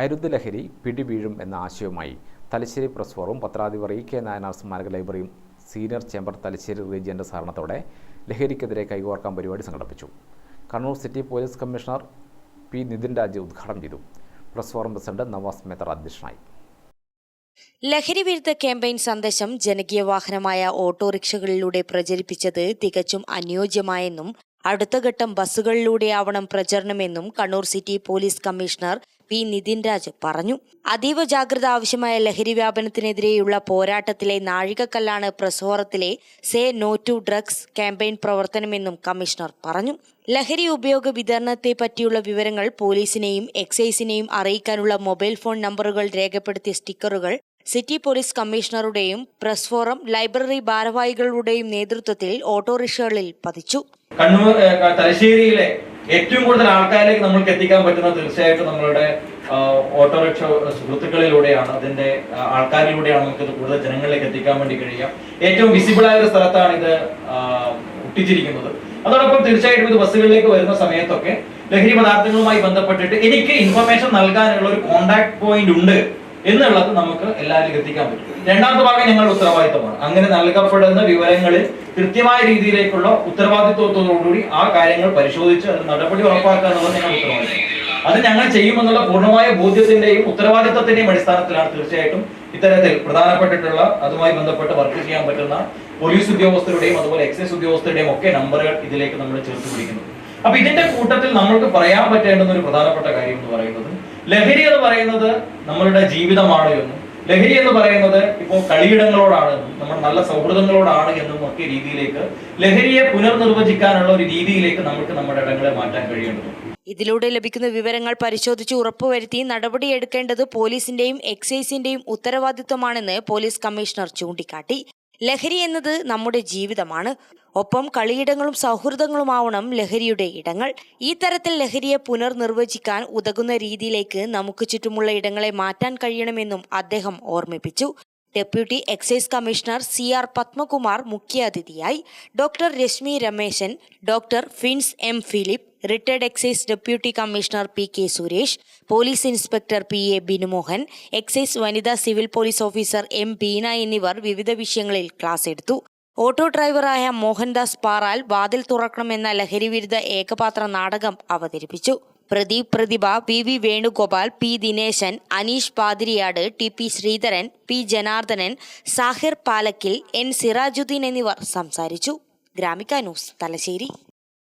അരുത് ലഹരി പിടിവീഴും എന്ന ആശയവുമായി തലശ്ശേരി പ്രസ് ഫോറും പത്രാധിപർ ഇ കെ നായനാർ സ്മാരക ലൈബ്രറിയും സീനിയർ ചേംബർ തലശ്ശേരി റീജിയന്റെ സഹകരണത്തോടെ ലഹരിക്കെതിരെ കൈകോർക്കാൻ പരിപാടി സംഘടിപ്പിച്ചു. Kannur city police commissioner P Nitin Raj ഉദ്ഘാടനം ചെയ്തു. Press forum president Navas Methar അധ്യക്ഷനായി. ലഹരി വിരുദ്ധ ക്യാമ്പയിൻ സന്ദേശം ജനകീയ വാഹനമായ ഓട്ടോറിക്ഷകളിലൂടെ പ്രചരിപ്പിച്ചത് തികച്ചും അനുയോജ്യമായെന്നും അടുത്ത ഘട്ടം ബസ്സുകളിലൂടെയാവണം പ്രചരണമെന്നും Kannur city police commissioner P. Nitin Raj പറഞ്ഞു. അതീവ ജാഗ്രത ആവശ്യമായ ലഹരി വ്യാപനത്തിനെതിരെയുള്ള പോരാട്ടത്തിലെ നാഴികക്കല്ലാണ് പ്രസോറത്തിലെ say no to drugs campaign പ്രവർത്തനമെന്നും commissioner പറഞ്ഞു. ലഹരി ഉപയോഗ വിതരണത്തെ പറ്റിയുള്ള വിവരങ്ങൾ പോലീസിനെയും എക്സൈസിനെയും അറിയിക്കാനുള്ള മൊബൈൽ ഫോൺ നമ്പറുകൾ രേഖപ്പെടുത്തിയ സ്റ്റിക്കറുകൾ സിറ്റി പോലീസ് കമ്മീഷണറുടെയും പ്രസ് ഫോറം ലൈബ്രറി ഭാരവാഹികളുടെയും നേതൃത്വത്തിൽ ഓട്ടോറിക്ഷകളിൽ പതിച്ചു. കണ്ണൂർ തലശ്ശേരിയിലെ ഏറ്റവും കൂടുതൽ ആൾക്കാരിലേക്ക് നമ്മൾക്ക് എത്തിക്കാൻ പറ്റുന്ന തീർച്ചയായിട്ടും നമ്മളുടെ ഓട്ടോറിക്ഷ സുഹൃത്തുക്കളിലൂടെയാണ് അതിന്റെ ആൾക്കാരിലൂടെയാണ് നമുക്ക് കൂടുതൽ ജനങ്ങളിലേക്ക് എത്തിക്കാൻ വേണ്ടി കഴിയുക. ഏറ്റവും വിസിബിൾ ആയ ഒരു സ്ഥലത്താണ് ഇത് ഒട്ടിച്ചിരിക്കുന്നത്. അതോടൊപ്പം തീർച്ചയായിട്ടും ഇത് ബസ്സുകളിലേക്ക് വരുന്ന സമയത്തൊക്കെ ലഹരി പദാർത്ഥങ്ങളുമായി ബന്ധപ്പെട്ടിട്ട് എനിക്ക് ഇൻഫർമേഷൻ നൽകാനുള്ള ഒരു കോണ്ടാക്ട് പോയിന്റ് ഉണ്ട്. എന്നുള്ളത് നമുക്ക് എല്ലാവരും എത്തിക്കാൻ പറ്റും. രണ്ടാമത്തെ ഭാഗം ഞങ്ങളുടെ ഉത്തരവാദിത്തമാണ്. അങ്ങനെ നൽകപ്പെടുന്ന വിവരങ്ങളിൽ കൃത്യമായ രീതിയിലേക്കുള്ള ഉത്തരവാദിത്വത്തോടുകൂടി ആ കാര്യങ്ങൾ പരിശോധിച്ച് അത് നടപടി ഉറപ്പാക്കുക എന്നുള്ളത് ഞങ്ങളുടെ ഉത്തരവാദിത്തം. അത് ഞങ്ങൾ ചെയ്യുമെന്നുള്ള പൂർണമായ ബോധ്യത്തിന്റെയും ഉത്തരവാദിത്തത്തിന്റെയും അടിസ്ഥാനത്തിലാണ് തീർച്ചയായിട്ടും ഇത്തരത്തിൽ പ്രധാനപ്പെട്ടിട്ടുള്ള അതുമായി ബന്ധപ്പെട്ട് വർക്ക് ചെയ്യാൻ പറ്റുന്ന പോലീസ് ഉദ്യോഗസ്ഥരുടെയും അതുപോലെ എക്സൈസ് ഉദ്യോഗസ്ഥരുടെയും ഒക്കെ നമ്പറുകൾ ഇതിലേക്ക് നമ്മൾ ചേർത്ത് പിടിക്കുന്നത് അപ്പൊ ഇതിന്റെ കൂട്ടത്തിൽ നമ്മൾക്ക് പറയാൻ പറ്റേണ്ടുന്ന ഒരു പ്രധാനപ്പെട്ട കാര്യം എന്ന് പറയുന്നത് ലഹരി എന്ന് പറയുന്നത് നമ്മളുടെ ജീവിതമാണ് എന്നും. ലഹരി എന്ന് പറയുന്നത് ഇപ്പോൾ കളിയിടങ്ങളോടാണ് നമ്മൾ നല്ല സൗഹൃദങ്ങളോടാണ് എന്നും ഒക്കെ രീതിയിലേക്ക് ലഹരിയെ പുനർനിർവചിക്കാനുള്ള ഒരു രീതിയിലേക്ക് നമുക്ക് നമ്മുടെ ഇടങ്ങളെ മാറ്റാൻ കഴിയേണ്ടതുണ്ട്. ഇതിലൂടെ ലഭിക്കുന്ന വിവരങ്ങൾ പരിശോധിച്ച് ഉറപ്പുവരുത്തി നടപടിയെടുക്കേണ്ടത് പോലീസിന്റെയും എക്സൈസിന്റെയും ഉത്തരവാദിത്വമാണെന്ന് പോലീസ് കമ്മീഷണർ ചൂണ്ടിക്കാട്ടി. ലഹരി എന്നത് നമ്മുടെ ജീവിതമാണ്. ഒപ്പം കളിയിടങ്ങളും സൗഹൃദങ്ങളുമാവണം ലഹരിയുടെ ഇടങ്ങൾ. ഈ തരത്തിൽ ലഹരിയെ പുനർനിർവചിക്കാൻ ഉതകുന്ന രീതിയിലേക്ക് നമുക്ക് ചുറ്റുമുള്ള ഇടങ്ങളെ മാറ്റാൻ കഴിയണമെന്നും അദ്ദേഹം ഓർമ്മിപ്പിച്ചു. Deputy excise commissioner C R Padmakumar മുഖ്യാതിഥിയായി. Doctor Rashmi Rameshan doctor Fins M Philip retired excise deputy commissioner P K Suresh police inspector P A Binumohan excise വനിതാ civil police officer M Beena എന്നിവർ വിവിധ വിഷയങ്ങളിൽ class എടുത്തു. Auto ഡ്രൈവറായ മോഹൻദാസ് പാറാൽ വാതിൽ തുറക്കണമെന്ന ലഹരിവിരുദ്ധ ഏകപാത്ര നാടകം അവതരിപ്പിച്ചു. Pradeep Prathibha P V Venugopal P Dinesan Aneesh Pathiriyad T P Sreedharan P Janardanan Sahir Palakkil N Sirajuddin എന്നിവർ സംസാരിച്ചു. ഗ്രാമിക ന്യൂസ് തലശ്ശേരി.